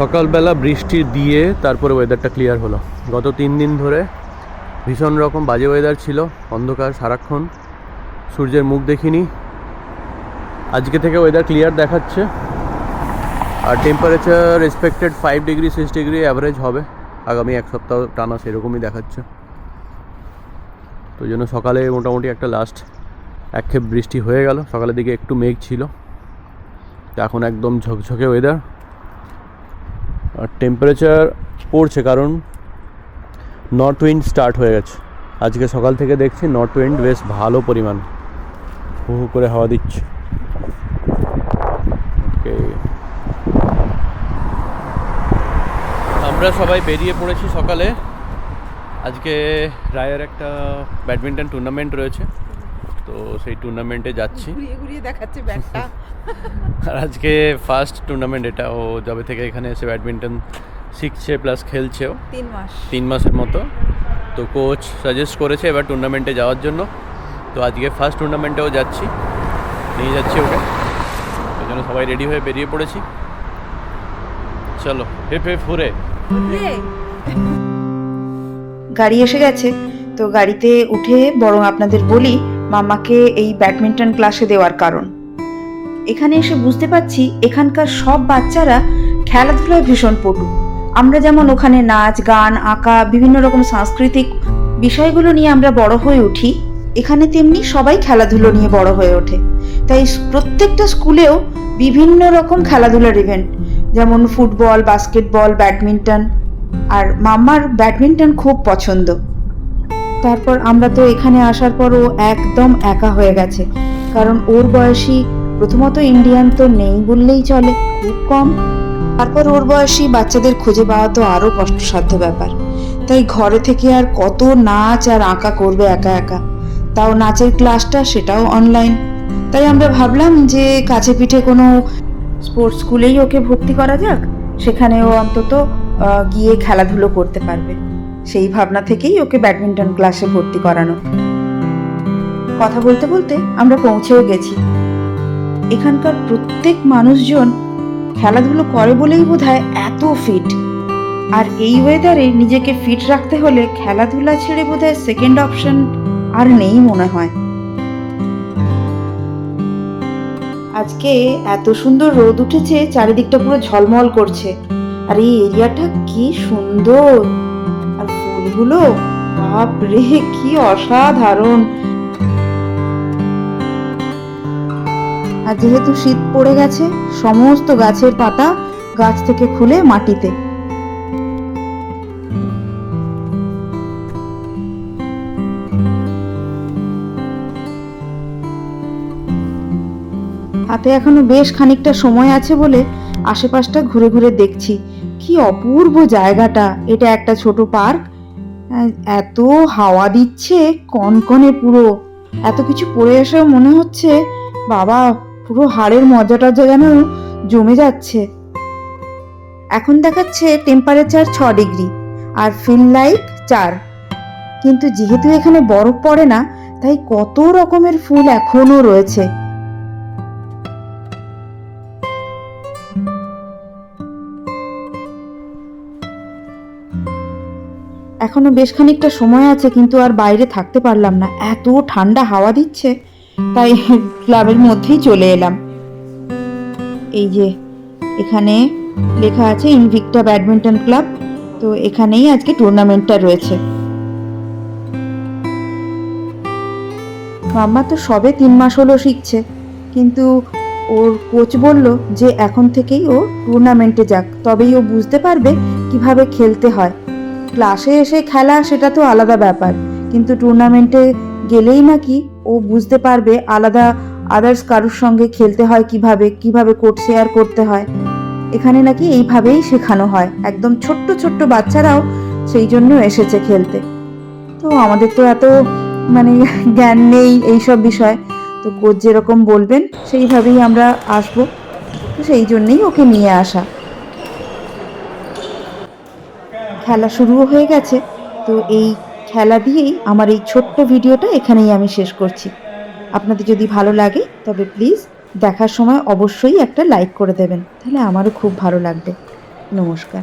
সকালবেলা বৃষ্টি দিয়ে তারপরে ওয়েদারটা ক্লিয়ার হলো। গত তিন দিন ধরে ভীষণ রকম বাজে ওয়েদার ছিল, অন্ধকার, সারাক্ষণ। সূর্যের মুখ দেখিনি। আজকে থেকে ওয়েদার ক্লিয়ার দেখাচ্ছে। আর temperature expected five degree six degree average হবে। আগামী এক সপ্তাহ টানা সেরকমই দেখাচ্ছে। তো জন্য সকালে মোটামুটি একটা লাস্ট একক্ষেপ বৃষ্টি হয়ে গেল। সকালের দিকে একটু মেঘ ছিল। এখন একদম ঝকঝকে ওয়েদার টেম্পারেচার পড়ছে, কারণ নর্থ উইন্ড স্টার্ট হয়ে গেছে। আজকে সকাল থেকে দেখছি নর্থ উইন্ড বেশ ভালো পরিমাণ। হু হু করে হাওয়া দিচ্ছে। আমরা সবাই বেরিয়ে পড়েছি সকালে। আজকে রায়ের একটা ব্যাডমিন্টন টুর্নামেন্ট রয়েছে। তো সেই টুর্নামেন্টে যাচ্ছি। ঘুরিয়ে ঘুরিয়ে দেখাচ্ছে ব্যাগটা আর আজকে ফার্স্ট টুর্নামেন্ট এটা। ও যবে থেকে এখানে এসে ব্যাডমিন্টন শিখছে প্লাস খেলছেও। তিন মাস। তিন মাসের মতো। তো কোচ সাজেস্ট করেছে এবার টুর্নামেন্টে যাওয়ার জন্য। তো আজকে ফার্স্ট টুর্নামেন্টেও যাচ্ছি। নিয়ে যাচ্ছি ওকে। ওই জন্য সবাই রেডি হয়ে বেরিয়ে পড়েছি। চলো হেপ ফুরে গাড়ি এসে গেছে। তো গাড়িতে উঠে বরং আপনাদের বলি মাম্মাকে এই ব্যাডমিন্টন ক্লাসে দেওয়ার কারণ। এখানে এসে বুঝতে পারছি এখানকার সব বাচ্চারা খেলাধুলায় ভীষণ পটু। আমরা যেমন ওখানে নাচ, গান, আঁকা, বিভিন্ন রকম সাংস্কৃতিক বিষয়গুলো নিয়ে আমরা বড় হয়ে উঠি, এখানে তেমনি সবাই খেলাধুলো নিয়ে বড় হয়ে ওঠে। তাই প্রত্যেকটা স্কুলেও বিভিন্ন রকম খেলাধুলার ইভেন্ট যেমন ফুটবল, বাস্কেটবল, ব্যাডমিন্টন। আর মাম্মার ব্যাডমিন্টন খুব পছন্দ। তারপর আমরা তো এখানে আসার পর ও একদম একা হয়ে গেছে। কারণ ওর বয়সী প্রথমত ইন্ডিয়ান তো নেই বললেই চলে, খুব কম। তারপর ওর বয়সী বাচ্চাদের খুঁজে পাওয়া তো আরও কষ্টসাধ্য ব্যাপার। তাই ঘরে থেকে আর কত নাচ আর আঁকা করবে একা একা। তাও নাচের ক্লাসটা সেটাও অনলাইন তাই আমরা ভাবলাম যে কাছে পিঠে কোনো স্পোর্টস স্কুলেই ওকে ভর্তি করা যাক সেখানে ও অন্তত গিয়ে খেলাধুলো করতে পারবে। সেই ভাবনা থেকেই ওকে ব্যাডমিন্টন ক্লাসে ভর্তি করানো। কথা বলতে বলতে আমরা পৌঁছেও গেছি। এখানকার প্রত্যেক মানুষজন খেলাধুলো করে বলেই বোধ এত ফিট আর এই ওয়েদারে নিজেকে ফিট রাখতে হলে খেলাধুলা ছেড়ে বোধ হয় সেকেন্ড অপশন আর নেই মনে হয়। আজকে এত সুন্দর রোদ উঠেছে, চারিদিকটা পুরো ঝলমল করছে। আর এই এরিয়াটা কি সুন্দর! ফুলগুলো বাপ রে, কি অসাধারণ। আর যেহেতু শীত পড়ে গেছে, সমস্ত গাছের পাতা গাছ থেকে খুলে মাটিতে। হাতে এখনও বেশ খানিকটা সময় আছে বলে আশেপাশটা ঘুরে ঘুরে দেখছি। কি অপূর্ব জায়গাটা, এটা একটা ছোট পার্ক এত হাওয়া দিচ্ছে কনকনে পুরো। এত কিছু পড়ে এসেও মনে হচ্ছে, বাবা, পুরো হাড়ের মজাটা যেন জমে যাচ্ছে। এখন দেখাচ্ছে টেম্পারেচার ছ ডিগ্রি আর ফিল লাইক চার। কিন্তু যেহেতু এখানে বরফ পড়ে না, তাই কত রকমের ফুল এখনও রয়েছে। এখনও বেশ খানিকটা সময় আছে, কিন্তু আর বাইরে থাকতে পারলাম না। এত ঠান্ডা হাওয়া দিচ্ছে, তাই ক্লাবের মধ্যেই চলে এলাম। এই যে, এখানে লেখা আছে ইনভিক্টা ব্যাডমিন্টন ক্লাব, তো এখানেই আজকে টুর্নামেন্টটা রয়েছে। মাম্মা তো সবে তিন মাস হলো শিখছে, কিন্তু ওর কোচ বলল যে এখন থেকেই ও টুর্নামেন্টে যাক, তবেই ও বুঝতে পারবে কীভাবে খেলতে হয়। ক্লাসে এসে খেলা সেটা তো আলাদা ব্যাপার। কিন্তু টুর্নামেন্টে গেলেই নাকি ও বুঝতে পারবে আলাদা আদার্স কারুর সঙ্গে খেলতে হয় কীভাবে কীভাবে কোর্ট শেয়ার করতে হয়। এখানে নাকি এইভাবেই শেখানো হয়। একদম ছোট্ট ছোট্ট বাচ্চারাও সেই জন্য এসেছে খেলতে। তো আমাদের তো এত মানে জ্ঞান নেই এইসব বিষয়। তো কোচ যেরকম বলবেন, সেইভাবেই আমরা আসব। তো সেই জন্যেই ওকে নিয়ে আসা। খেলা শুরুও হয়ে গেছে। তো এই খেলা দিয়েই আমার এই ছোট্ট ভিডিওটা এখানেই আমি শেষ করছি। আপনাদের যদি ভালো লাগে, তবে প্লিজ দেখার সময় অবশ্যই একটা লাইক করে দেবেন। তাহলে আমারও খুব ভালো লাগবে। নমস্কার।